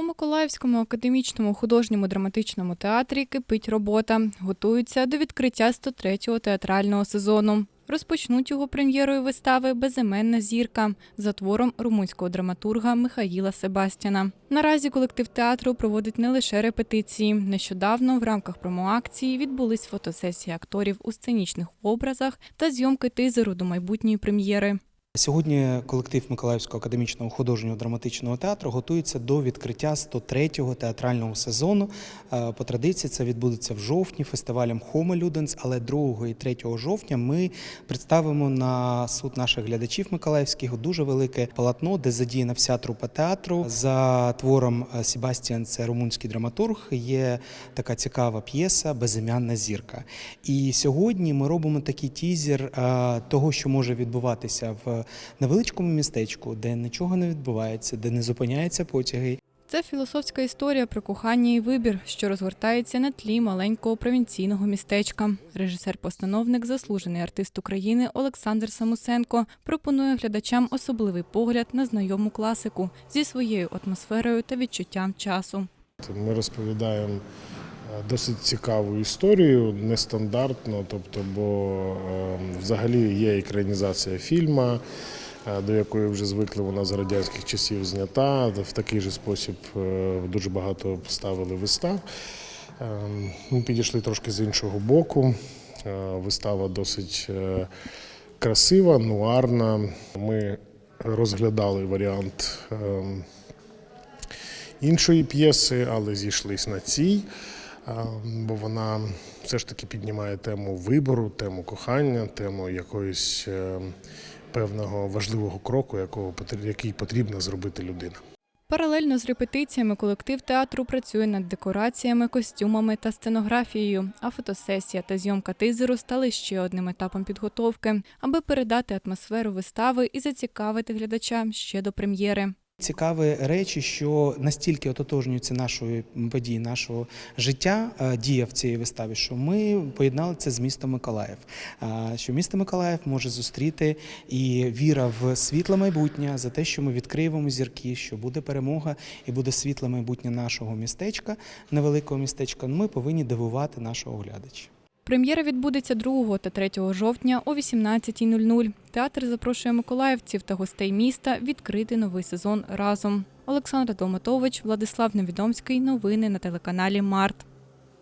У Миколаївському академічному художньому драматичному театрі кипить робота. Готуються до відкриття 103-го театрального сезону. Розпочнуть його прем'єрою вистави Безіменна зірка за твором румунського драматурга Михаїла Себастіна. Наразі колектив театру проводить не лише репетиції. Нещодавно в рамках промоакції відбулись фотосесії акторів у сценічних образах та зйомки тизеру до майбутньої прем'єри. Сьогодні колектив Миколаївського академічного художнього драматичного театру готується до відкриття 103-го театрального сезону. Е, По традиції це відбудеться в жовтні фестивалем Homo Ludens, але 2 і 3 жовтня ми представимо на суд наших глядачів миколаївських дуже велике полотно, де задіяна вся трупа театру. За твором е, Себастіан, це румунський драматург, є така цікава п'єса Безім'янна зірка. І сьогодні ми робимо такий тізер е, того, що може відбуватися в невеличкому містечку, де нічого не відбувається, де не зупиняються потяги. Це філософська історія про кохання і вибір, що розгортається на тлі маленького провінційного містечка. Режисер-постановник, заслужений артист України Олександр Самусенко пропонує глядачам особливий погляд на знайому класику зі своєю атмосферою та відчуттям часу. Ми розповідаємо досить цікаву історію, нестандартно, тобто, бо е, взагалі є екранізація фільму, е, до якої вже звикли вона з радянських часів знята. В такий же спосіб е, дуже багато ставили вистав. Ми підійшли трошки з іншого боку. Вистава досить красива, нуарна. Ми розглядали варіант. е, іншої п'єси, але зійшлись на цій, бо вона все ж таки піднімає тему вибору, тему кохання, тему якоїсь е, певного важливого кроку, якого який потрібно зробити людина. Паралельно з репетиціями колектив театру працює над декораціями, костюмами та сценографією. А фотосесія та зйомка тизеру стали ще одним етапом підготовки, аби передати атмосферу вистави і зацікавити глядача ще до прем'єри. Цікаві речі, що настільки ототожнюються нашої події, нашого життя, е, дія в цій виставі, що ми поєднали це з містом Миколаїв. Е, Що місто Миколаїв може зустріти і віра в світле майбутнє за те, що ми відкриємо зірки, що буде перемога і буде світле майбутнє нашого містечка, невеликого містечка. Ми повинні дивувати нашого глядача. Прем'єра відбудеться 2 та 3 жовтня о 18.00. Театр запрошує миколаївців та гостей міста відкрити новий сезон разом. Олександра Долматович, Владислав Невідомський. Новини на телеканалі Март.